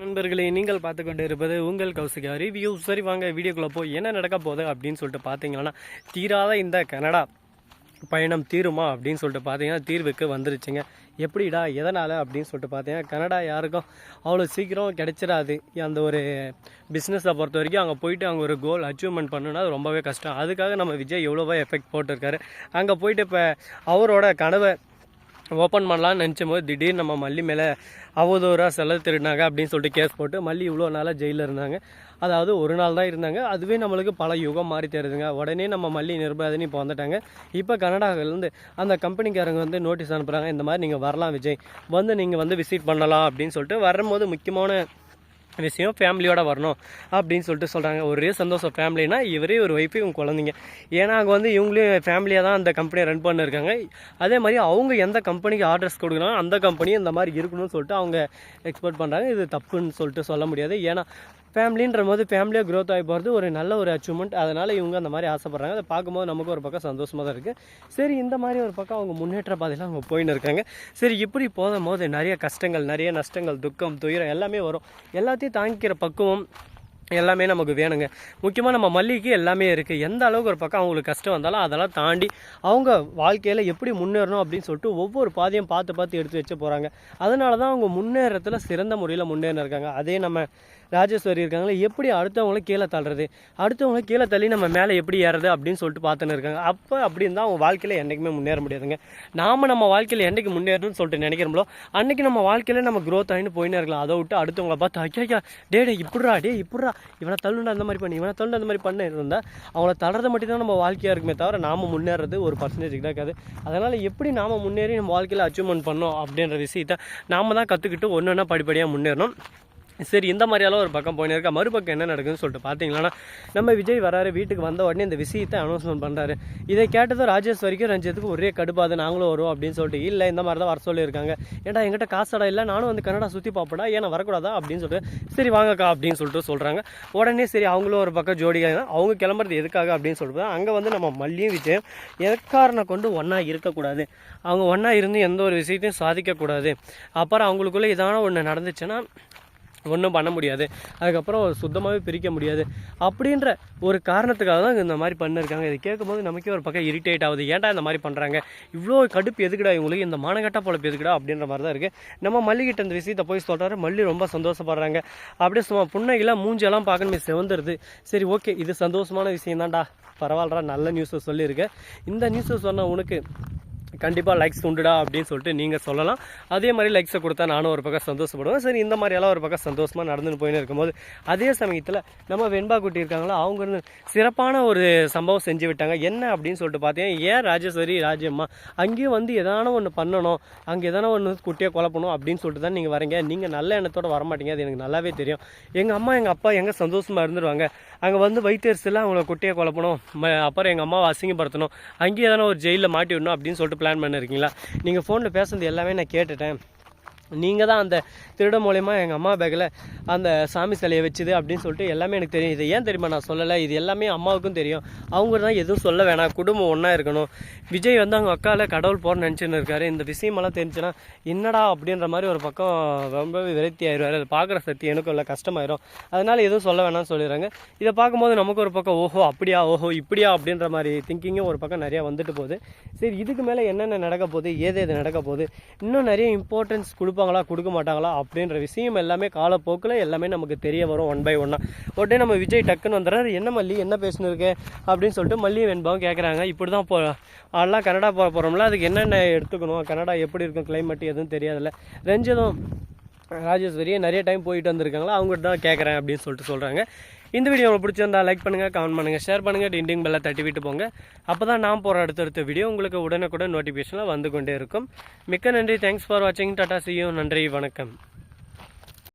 நண்பர்களே நீங்கள் பார்த்து கொண்டு இருப்பது உங்கள் கௌசிகா ரிவ்யூ சரி வாங்க வீடியோக்குள்ளே போய் என்ன நடக்க போகுது அப்படின்னு சொல்லிட்டு பார்த்தீங்கன்னா தீராத இந்த கனடா பயணம் தீருமா அப்படின்னு சொல்லிட்டு பார்த்தீங்கன்னா தீர்வுக்கு வந்துருச்சுங்க. எப்படிடா எதனால் அப்படின்னு சொல்லிட்டு பார்த்தீங்கன்னா கனடா யாருக்கும் அவ்வளோ சீக்கிரம் கிடைச்சிடாது. அந்த ஒரு பிஸ்னஸை பொறுத்த வரைக்கும் அங்கே போயிட்டு அங்கே ஒரு கோல் அச்சீவ்மெண்ட் பண்ணுன்னா அது ரொம்பவே கஷ்டம். அதுக்காக நம்ம விஜய் எவ்வளோவா எஃபெக்ட் போட்டிருக்காரு. அங்கே போயிட்டு இப்போ அவரோட கனவை ஓப்பன் பண்ணலாம்னு நினச்சும் போது திடீர்னு நம்ம மல்லி மேலே அவதூறாக செலவு திருடினாங்க அப்படின்னு சொல்லிட்டு கேஸ் போட்டு மல்லி இவ்வளோ நாளாக ஜெயிலில் இருந்தாங்க. அதாவது ஒரு நாள் தான் இருந்தாங்க. அதுவே நம்மளுக்கு பல யுகம் மாறி தருதுங்க உடனே நம்ம மல்லி நிர்பதினி இப்போ வந்துட்டாங்க. இப்போ கனடாவிலேருந்து அந்த கம்பெனிக்காரங்க வந்து நோட்டீஸ் அனுப்புகிறாங்க இந்த மாதிரி நீங்கள் வரலாம் விஜய். வந்து நீங்கள் வந்து விசிட் பண்ணலாம் அப்படின்னு சொல்லிட்டு வரும்போது முக்கியமான விஷயம் ஃபேமிலியோட வரணும் அப்படின்னு சொல்லிட்டு சொல்கிறாங்க ஒரே சந்தோஷம் ஃபேமிலினா இவரே ஒரு ஒய்ஃபு இவங்க குழந்தைங்க. ஏன்னா அங்கே வந்து இவங்களையும் ஃபேமிலியாக தான் அந்த கம்பெனியை ரன் பண்ணிருக்காங்க. அதே மாதிரி அவங்க எந்த கம்பெனிக்கு ஆர்டர்ஸ் கொடுக்குறாங்க அந்த கம்பெனியும் இந்த மாதிரி இருக்கணும்னு சொல்லிட்டு அவங்க எக்ஸ்பெக்ட் பண்ணுறாங்க இது தப்புன்னு சொல்லிட்டு சொல்ல முடியாது. ஏன்னா ஃபேமிலின்ற போது ஃபேமிலியாக க்ரோத் ஆகி போகிறது ஒரு நல்ல ஒரு அச்சீவ்மெண்ட் அதனால் இவங்க அந்த மாதிரி ஆசைப்பட்றாங்க. அதை பார்க்கும்போது நமக்கு ஒரு பக்கம் சந்தோஷமாக தான் இருக்குது சரி இந்த மாதிரி ஒரு பக்கம் அவங்க முன்னேற்ற பாதையில் அவங்க போயின்னு இருக்காங்க. சரி இப்படி போதும் போது நிறைய கஷ்டங்கள் நிறைய நஷ்டங்கள் துக்கம் துயரம் எல்லாமே வரும். எல்லாத்தையும் தாங்கிக்கிற பக்குவம் எல்லாமே நமக்கு வேணுங்க. முக்கியமாக நம்ம மல்லிகைக்கு எல்லாமே இருக்குது எந்த அளவுக்கு ஒரு பக்கம் அவங்களுக்கு கஷ்டம் வந்தாலும் அதெல்லாம் தாண்டி அவங்க வாழ்க்கையில் எப்படி முன்னேறணும் அப்படின்னு சொல்லிட்டு ஒவ்வொரு பாதையும் பார்த்து பார்த்து எடுத்து வச்சு போகிறாங்க அதனால தான் அவங்க முன்னேறத்தில் சிறந்த முறையில் முன்னேறி இருக்காங்க. அதே நம்ம ராஜேஸ்வரி இருக்காங்களே எப்படி அடுத்தவங்கள கீழே தள்ளுறது? அடுத்தவங்கள கீழே தள்ளி நம்ம மேலே எப்படி ஏறது அப்படின்னு சொல்லிட்டு பார்த்துன்னு இருக்காங்க. அப்போ அப்படி இருந்தால் அவங்க வாழ்க்கையில் என்றைக்குமே முன்னேற முடியாதுங்க. நாம் நம்ம வாழ்க்கையில் என்றைக்கு முன்னேறணும்னு சொல்லிட்டு நினைக்கிறோம்களோ அன்றைக்கி நம்ம வாழ்க்கையில் நம்ம க்ரோத் ஆகின்னு போயின்னு இருக்கலாம். அதை விட்டு அடுத்தவங்கள பார்த்து ஐயா டே டே இப்படிரா டே இப்படிரா இவனை தள்ளுண்டா அந்த மாதிரி பண்ணி இவனை தள்ளுண்டா அந்த மாதிரி பண்ண இருந்தால் அவங்கள தளர்றது மட்டும் தான் நம்ம வாழ்க்கையாக இருக்குமே தவிர நாம முன்னேறது ஒரு பர்சன்டேஜ் தான் இருக்காது. அதனால் எப்படி நாம் முன்னேறி நம்ம வாழ்க்கையில் அச்சீவ்மெண்ட் பண்ணோம் அப்படின்ற விஷயத்த நாம தான் கற்றுக்கிட்டு ஒன்று ஒன்றா படிப்படியாக முன்னேறணும். சரி இந்த மாதிரியெல்லாம் ஒரு பக்கம் போயின்னு இருக்கா. மறுபக்கம் என்ன நடக்குதுன்னு சொல்லிட்டு பார்த்தீங்களன்னா நம்ம விஜய் வராரு வீட்டுக்கு வந்த உடனே இந்த விஷயத்தை அனௌன்ஸ்மெண்ட் பண்ணுறாரு இதை கேட்டதும் ராஜேஷ் வரைக்கும் ரஞ்சித்துக்கும் ஒரே கடுப்பாது நாங்களும் வரும் அப்படின்னு சொல்லிட்டு இல்லை இந்த மாதிரி தான் வர சொல்லியிருக்காங்க. ஏன்டா எங்கிட்ட காசடா இல்லை நானும் வந்து கனடா சுற்றி பார்ப்படா ஏன்னா வரக்கூடாதா? அப்படின்னு சொல்லிட்டு சரி வாங்கக்கா அப்படின்னு சொல்லிட்டு சொல்கிறாங்க உடனே சரி அவங்களும் ஒரு பக்கம் ஜோடிக்காங்க அவங்க கிளம்புறது எதுக்காக? அப்படின்னு சொல்லிட்டு அங்கே வந்து நம்ம மல்லியும் விஜயம் எக்காரனை கொண்டு ஒன்றா இருக்கக்கூடாது. அவங்க ஒன்றா இருந்து எந்த ஒரு விஷயத்தையும் சாதிக்கக்கூடாது. அப்புறம் அவங்களுக்குள்ளே இதான ஒன்று நடந்துச்சுன்னா ஒன்றும் பண்ண முடியாது. அதுக்கப்புறம் சுத்தமாகவே பிரிக்க முடியாது. அப்படின்ற ஒரு காரணத்துக்காக தான் இந்த மாதிரி பண்ணிருக்காங்க. இது கேட்கும்போது நமக்கே ஒரு பக்கம் இரிட்டேட் ஆகுது. ஏன்டா இந்த மாதிரி பண்ணுறாங்க இவ்வளோ கடுப்பு எதுக்குடா இவங்களுக்கு? இந்த மானகட்டா பொழப்பு எதுக்குடா? அப்படின்ற மாதிரி தான் இருக்குது நம்ம மல்லிகிட்ட இந்த விஷயத்தை போய் சொல்கிறாரு மல்லி ரொம்ப சந்தோஷப்படுறாங்க. அப்படியே சும்மா புண்ணைகளாம் மூஞ்செல்லாம் பார்க்கணுமே செவந்துருது. சரி ஓகே. இது சந்தோஷமான விஷயம் தான்டா பரவாயில்லடா. நல்ல நியூஸை சொல்லியிருக்கேன் இந்த நியூஸை சொன்ன உனக்கு கண்டிப்பாக லைக்ஸ் உண்டுடா அப்படின்னு சொல்லிட்டு நீங்கள் சொல்லலாம். அதே மாதிரி லைக்ஸை கொடுத்தா நானும் ஒரு பக்கம் சந்தோஷப்படுவேன். சரி இந்த மாதிரியெல்லாம் ஒரு பக்கம் சந்தோஷமாக நடந்துன்னு போயின்னு இருக்கும்போது அதே சமயத்தில் நம்ம வெண்பா குட்டி இருக்காங்களா அவங்க இருந்து சிறப்பான ஒரு சம்பவம் செஞ்சு விட்டாங்க. என்ன அப்படின்னு சொல்லிட்டு பார்த்தீங்க ஏன் ராஜேஸ்வரி ராஜம்மா அங்கேயும் வந்து எதான ஒன்று பண்ணணும் அங்கே எதனா ஒன்று குட்டியை குழப்பணும் அப்படின்னு சொல்லிட்டு தான் நீங்கள் வரீங்க. நீங்கள் நல்ல எண்ணத்தோடு வரமாட்டீங்க. அது எனக்கு நல்லாவே தெரியும். எங்கள் அம்மா எங்கள் அப்பா எங்கே சந்தோஷமாக இருந்துருவாங்க. அங்கே வந்து வைத்தியர்ஸில் அவங்கள குட்டியை குழப்பணும். அப்புறம் எங்கள் அம்மாவை அசிங்கப்படுத்தணும். அங்கேயே எதனா ஒரு ஜெயிலில் மாட்டி விடணும் அப்படின்னு சொல்லிட்டு பிளான் பண்ணிருக்கீங்களா? நீங்கள் ஃபோனில் பேசுனது எல்லாமே நான் கேட்டுட்டேன். நீங்கள் தான் அந்த திருட மூலயமா எங்கள் அம்மா பேக்கில் அந்த சாமி சிலையை வச்சுது அப்படின்னு சொல்லிட்டு எல்லாமே எனக்கு தெரியும். இது ஏன் தெரியுமா நான் சொல்லலை? இது எல்லாமே அம்மாவுக்கும் தெரியும். அவங்க தான் எதுவும் சொல்ல வேணாம். குடும்பம் ஒன்றா இருக்கணும். விஜய் வந்து அவங்க அக்காவில் கடவுள் போகிற நினச்சின்னு இருக்காரு. இந்த விஷயமெல்லாம் தெரிஞ்சுன்னா என்னடா அப்படின்ற மாதிரி ஒரு பக்கம் ரொம்பவே விரக்தி ஆயிடுவார். அதை பார்க்குற சக்தி எனக்கும் இல்லை கஷ்டமாயிரும். அதனால் எதுவும் சொல்ல வேணாம்னு சொல்லிடுறாங்க. இதை பார்க்கும்போது நமக்கு ஒரு பக்கம் ஓஹோ அப்படியா ஓஹோ இப்படியா அப்படின்ற மாதிரி திங்கிங்கும் ஒரு பக்கம் நிறையா வந்துட்டு போகுது. சரி இதுக்கு மேலே என்னென்ன நடக்க போகுது? ஏது எது நடக்க போகுது? இன்னும் நிறைய இம்பார்ட்டன்ஸ் கொடுப்பாங்களா கொடுக்க மாட்டாங்களா அப்படின்ற விஷயம் எல்லாமே காலப்போக்கில் எல்லாமே நமக்கு தெரிய வரும் ஒன் பை ஒன்னாக உடனே நம்ம விஜய் டக்குன்னு வந்துடுறாரு என்ன மல்லி என்ன பேசினிருக்கு அப்படின்னு சொல்லிட்டு மல்லி வெண்பாவும் கேட்குறாங்க இப்படி தான் போ அதெல்லாம் கனடா போக போகிறோம்ல அதுக்கு என்னென்ன எடுத்துக்கணும்? கனடா எப்படி இருக்கும் கிளைமேட் எதுவும் தெரியாதுல்ல. ரஞ்சிதும் ராஜேஸ்வரியே நிறைய டைம் போயிட்டு வந்திருக்காங்களா அவங்ககிட்ட தான் கேட்குறேன் அப்படின்னு சொல்லிட்டு சொல்கிறாங்க இந்த வீடியோ உங்களுக்கு பிடிச்சிருந்தா லைக் பண்ணுங்கள் கமெண்ட் பண்ணுங்கள் ஷேர் பண்ணுங்கள் டிண்டிங் பெல்லை தட்டி விட்டு போங்க. அப்போ தான் நான் போகிற அடுத்தடுத்த வீடியோ உங்களுக்கு உடனுக்குடன் நோட்டிஃபிகேஷனில் வந்து கொண்டே இருக்கும். மிக்க நன்றி தேங்க்ஸ் ஃபார் வாட்சிங் டாட்டா சியூ நன்றி வணக்கம்.